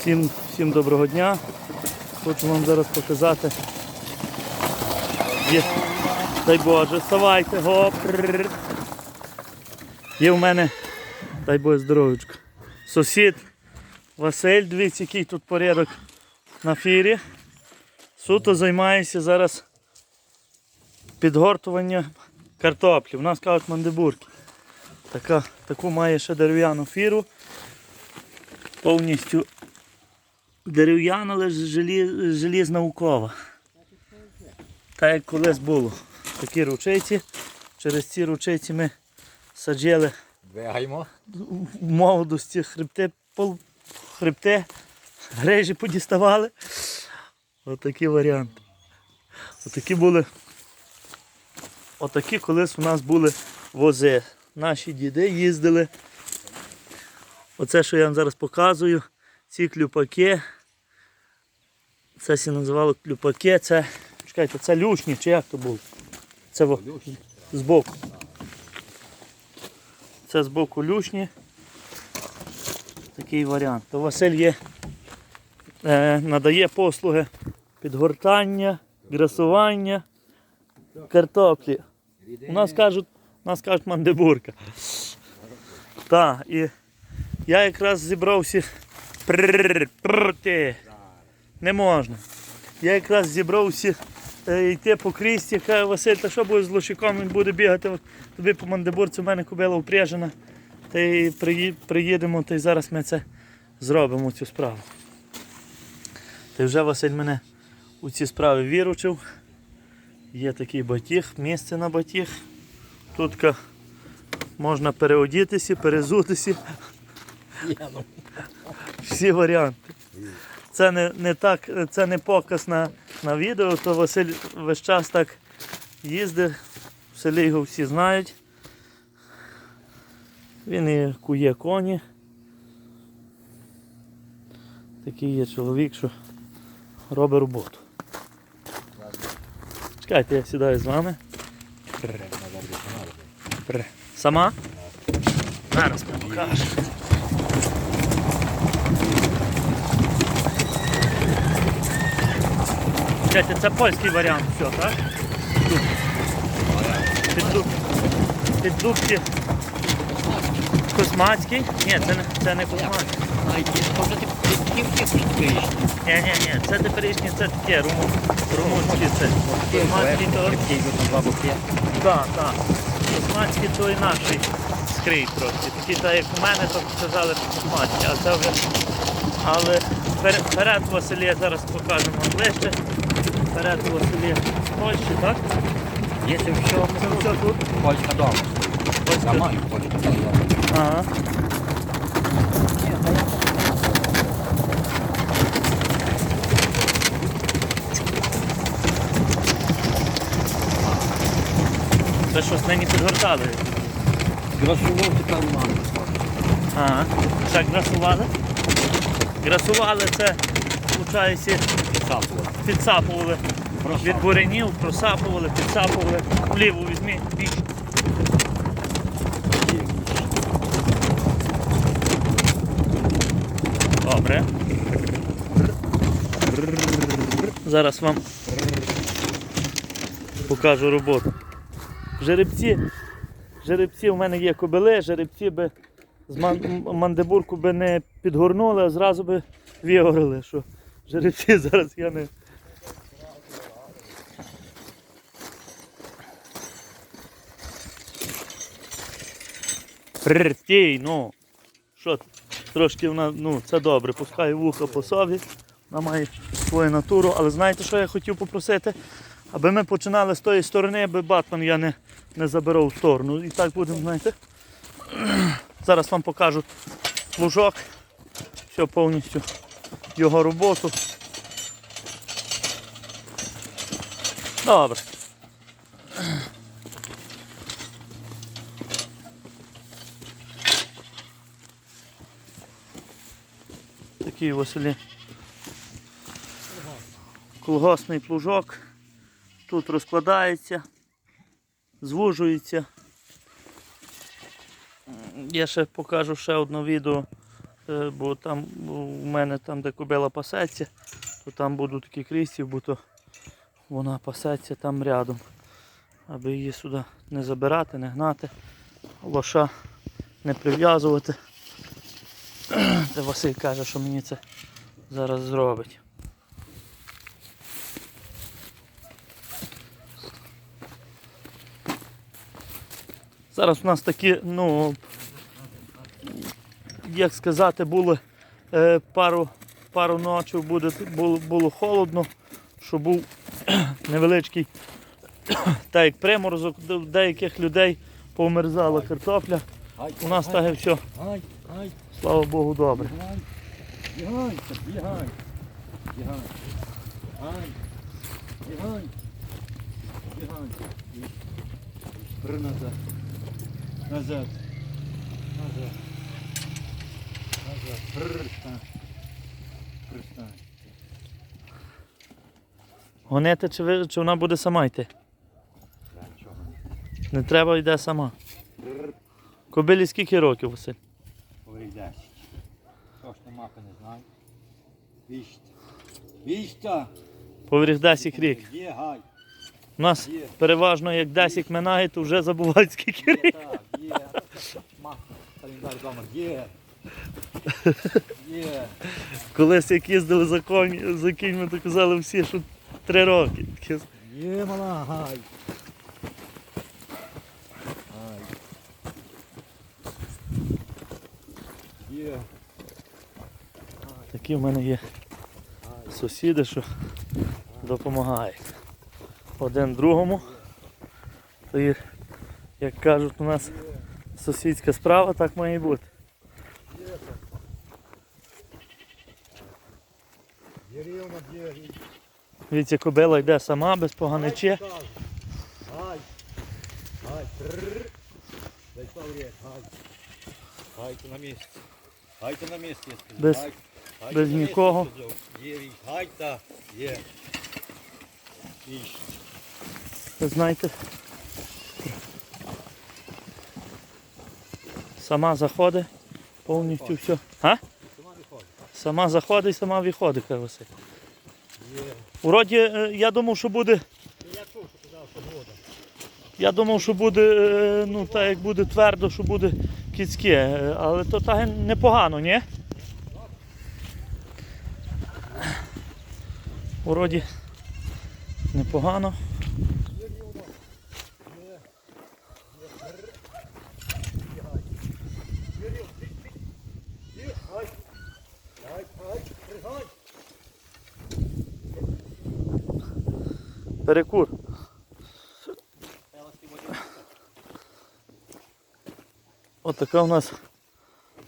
Всім, всім доброго дня. Хочу вам зараз показати. Є, дай Боже, вставайте, гоп. Є в мене, дай Боже здоров'ячко. Сусід Василь, дивіться, який тут порядок на фірі. Суто займається зараз підгортуванням картоплі. У нас кажуть мандибурки. Така, таку має ще дерев'яну фіру. Повністю дерев'яна, але желі-. Так як колись було. Такі ручиці. Через ці ручиці ми саджали в молодості хребти, пол, хребти, грежі подіставали. Отакі варіанти. Отакі були. Отакі колись у нас були вози. Наші діди їздили. Оце, що я вам зараз показую, ці клюпаки. Це сі називало клюпаки, це. Чекайте, це люшні, чи як то було? Це збоку. Це збоку люшні. Такий варіант. То Василь є, е, надає послуги підгортання, грасування, картоплі. У нас кажуть, у нас кажуть мандибурка. Так, і я якраз зібрався. Прррр, прррр. Не можна. Я якраз зібрався йти по крісті, каже Василь, та що буде з лошиком, він буде бігати тобі по мандибурці, у мене кобила впряжена. Приїдемо, та й зараз ми зробимо цю справу. Вже Василь мене у ці справи віручив. Є такий батіг, місце на батіг. Тут можна переодітися, перезутися. Всі варіанти. Це не, не так, це не показ на, на відео, то Василь весь час так їздить, в селі його всі знають. Він і кує коні. Такий є чоловік, що робить роботу. Чекайте, я сідаю з вами. Сама? Зараз ми покажемо. Це польський варіант все, так? Піддуб... Піддубки Космацький? Ні, це не, це не космацький. Ні, ні, ні, це теперішні, це таке, румун, румунські це. Космацький то. Так, так. Космацький то інакший скрий трошки. Такі, так як у мене, то сказали що космацькі, а це вже. Але перед Василія зараз покажемо ближче. Перед Василія з Польщі, так? Це все, Це все тут. польська дома. Польська. Сама польська дома. Ага. Це щось нині підгортали. Грасував тепер маму. Ага. Так, грасували? Грасували це, виходить, підсапували. Від буренів просапували, підсапували. Вліво візьмі, більш. Добре. Зараз вам покажу роботу. Жеребці. Жеребці у мене є кобили, жеребці би з ман- м- мандибурку би не підгорнули, а зразу би вигорили, що жеребці зараз я не. Прртій, ну. Що? Трошки вона, ну, це добре, пускай вуха по собі. Вона має свою натуру. Але знаєте, що я хотів попросити? Аби ми починали з тої сторони, аби батман я не, не забирав в сторону. І так будемо, знаєте. Зараз вам покажу лужок. Все повністю його роботу. Добре. Такий Василі. Колгосний плужок. Тут розкладається, звужується. Я ще покажу ще одне відео е, бо там у мене там, де кобила пасеться, то там будуть такі крістів, бо то вона пасеться там рядом. Аби її сюди не забирати, не гнати, лоша не прив'язувати. Та Василь каже, що мені це зараз зробить. Зараз у нас такі, ну, як сказати, було е, пару, пару ночів буде, було, було холодно, що був невеличкий, так як приморозок, в деяких людей повмерзала картопля. У нас так і все, слава Богу, добре. бігай. Бігай, бігай. Бігай. Гай. Бігай. Назад. Назад. Назад. Назад. Пристань. Пристань. Гонити, чи, ви, чи вона буде сама йти? Не треба, йде сама. Кобилі скільки років, Василь? Говорить 10. Точно мапи не знаю. Віщта. Віщта. Повірх 10 рік. Є, гай. У нас Є. переважно як 10 минає, то вже забувають скільки рік. Так, є. Мапа. Календар вдома. Є. Є. Колись як їздили за, конь, за кіньми, то казали всі, що 3 роки. Є, мала, гай. Гай. Є. Такі в мене є сусіди, що допомагають. Один другому. То є, як кажуть, у нас сусідська справа, так має бути. Рівно, є. Віці кобила йде сама, без поганиче. Гай. Гай. Зайшла в. Гай. Гайте на місці. Гайте на місці, я сказав. Без- нікого. Є рік. Гайта. Є. Ви знаєте. Сама заходить, повністю все. А? Сама заходить, сама виходить, каже Василь. Вроді, е, я думав, що буде. Я думав, що буде, е, ну так як буде твердо, що буде кіцьке, але то так непогано, ні? Вроді непогано. Перекур. От така у нас,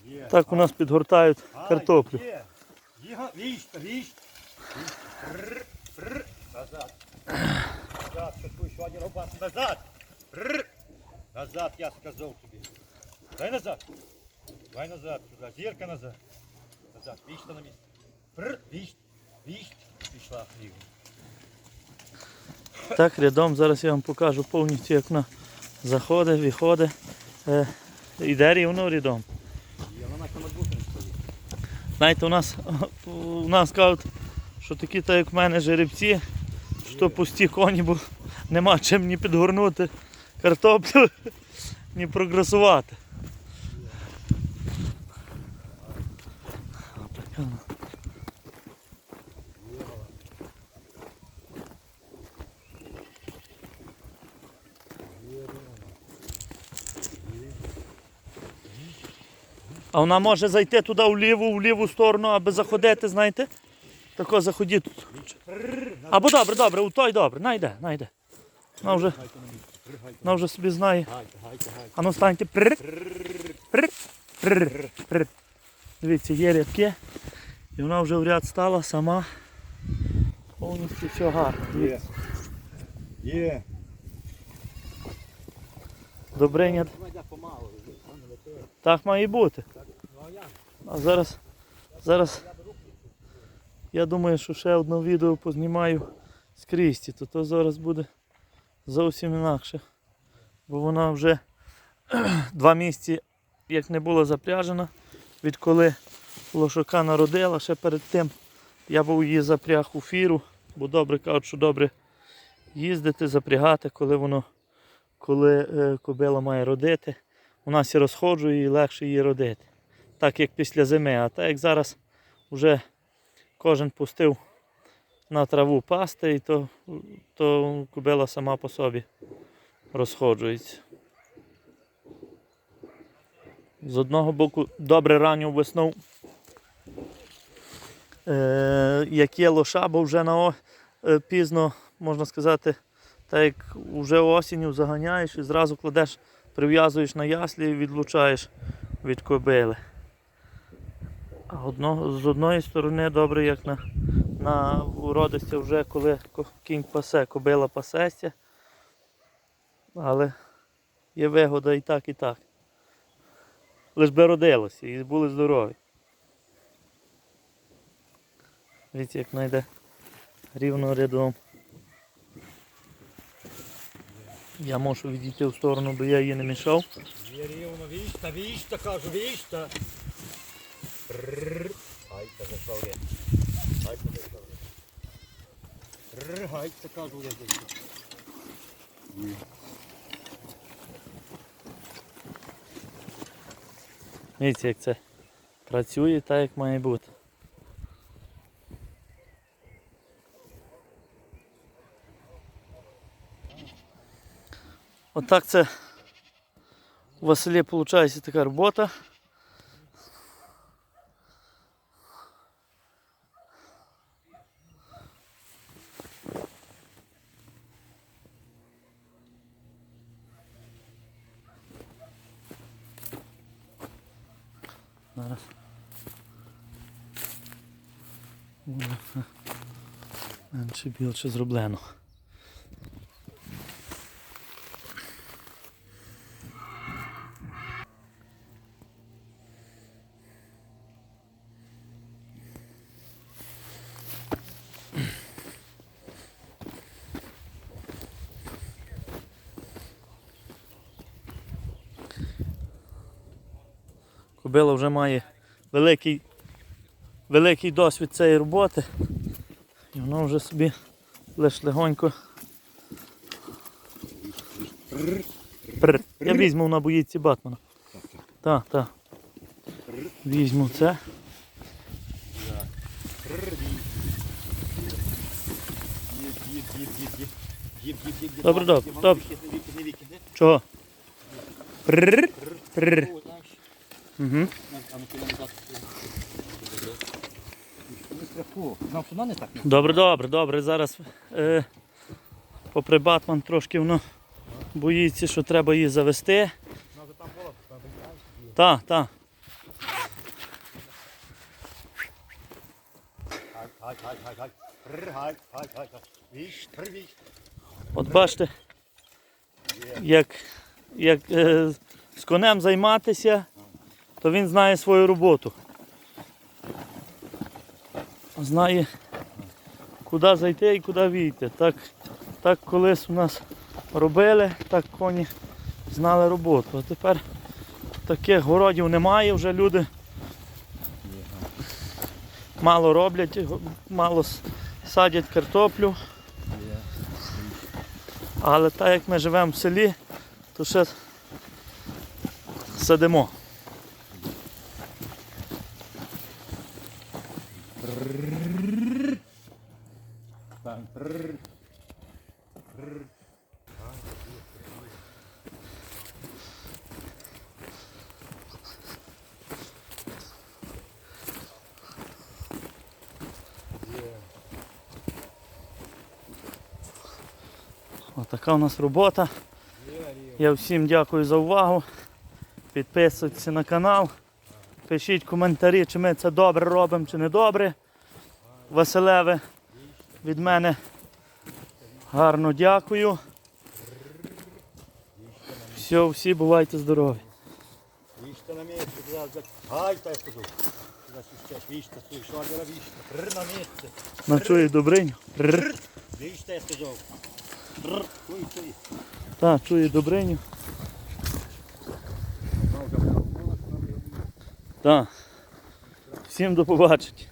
Є. так у нас підгортають Гай, картоплю. Є. Є. Віщ, віщ. Прррр, прррр. Назад. Назад, що твій сьогодні робити. Назад. Прррр. Назад, я сказав тобі. Дай назад. Дай назад сюди. Зірка назад. Назад. Віщ на місце. Прррр. Віщ. Віщ. Пішла рівно. Так, рядом зараз я вам покажу повністю, як вона заходить, виходить. Е, йде рівно рядом. Знаєте, у нас, у нас кажуть, що такі, так як в мене жеребці, що пусті коні, бо нема чим ні підгорнути картоплю, ні прогресувати. Отака вона. А вона може зайти туди вліву, в ліву сторону, аби заходити, знаєте? Тако заходіть тут. Або добре, добре, у той добре, найде, найде. Вона вже, вона вже собі знає. А ну станьте. Дивіться, є рядки. І вона вже в ряд стала сама. Повністю все гарно. Є. Є. Добриня. Так має бути. А? А зараз, зараз я думаю, що ще одне відео познімаю з Крісті, то то зараз буде зовсім інакше. Бо вона вже два місяці як не була запряжена, відколи лошака народила ще перед тим. Я був її запряг у фіру, бо добре кажуть, що добре їздити, запрягати, коли воно, коли е, кобила має родити. Вона сі розходжує і легше її родити. Так як після зими. А так як зараз вже кожен пустив на траву пасти, і то, то кобила сама по собі розходжується. З одного боку, добре ранню весну, е, як є лоша, бо вже на о, е, пізно, можна сказати, так як вже осінню заганяєш і зразу кладеш, прив'язуєш на яслі і відлучаєш від кобили. А одного, з одної сторони добре, як на, на уродисті вже коли кінь пасе, кобила пасеться. Але є вигода і так, і так. Лиш би родилося і були здорові. Дивіться, як знайде рівно рядом. Я можу відійти в сторону, бо я її не мішав. Є рівно, віжта, віжта, кажу, віжта. Гайта заставляє. Гайта заставляє. Гайта, кажу, я заставляю. Дивіться, як це працює так, як має бути. Отак це у Василі виходить така робота. Зараз. Менше більше зроблено. Кобила вже має великий, великий досвід цієї роботи. І воно вже собі лиш легонько. Я візьму на боїці Батмана. Так, так. Візьму це. Добре, добре, добре. Чого? Прр. Добре, добре, добре. Зараз е, попри Батман трошки воно боїться, що треба її завести. Так, так. От бачите, як, як е, з конем займатися, то він знає свою роботу. Знає, куди зайти і куди війти. Так, так колись у нас робили, так коні знали роботу. А тепер таких городів немає, вже люди мало роблять, мало садять картоплю. Але так як ми живемо в селі, то ще садимо. Отака у нас робота. Я всім дякую за увагу. Підписуйтесь на канал. Пишіть коментарі, чи ми це добре робимо, чи не добре. Василеве від мене гарно дякую. Все, всі бувайте здорові. Віжте на місці, туди, туди. Гай, та я скажу. Свищеш, віжте, свій, швагера віжте. На. Ночує Добриню. Я сказав. Так, чує Добриню. Так. Всім до побачення.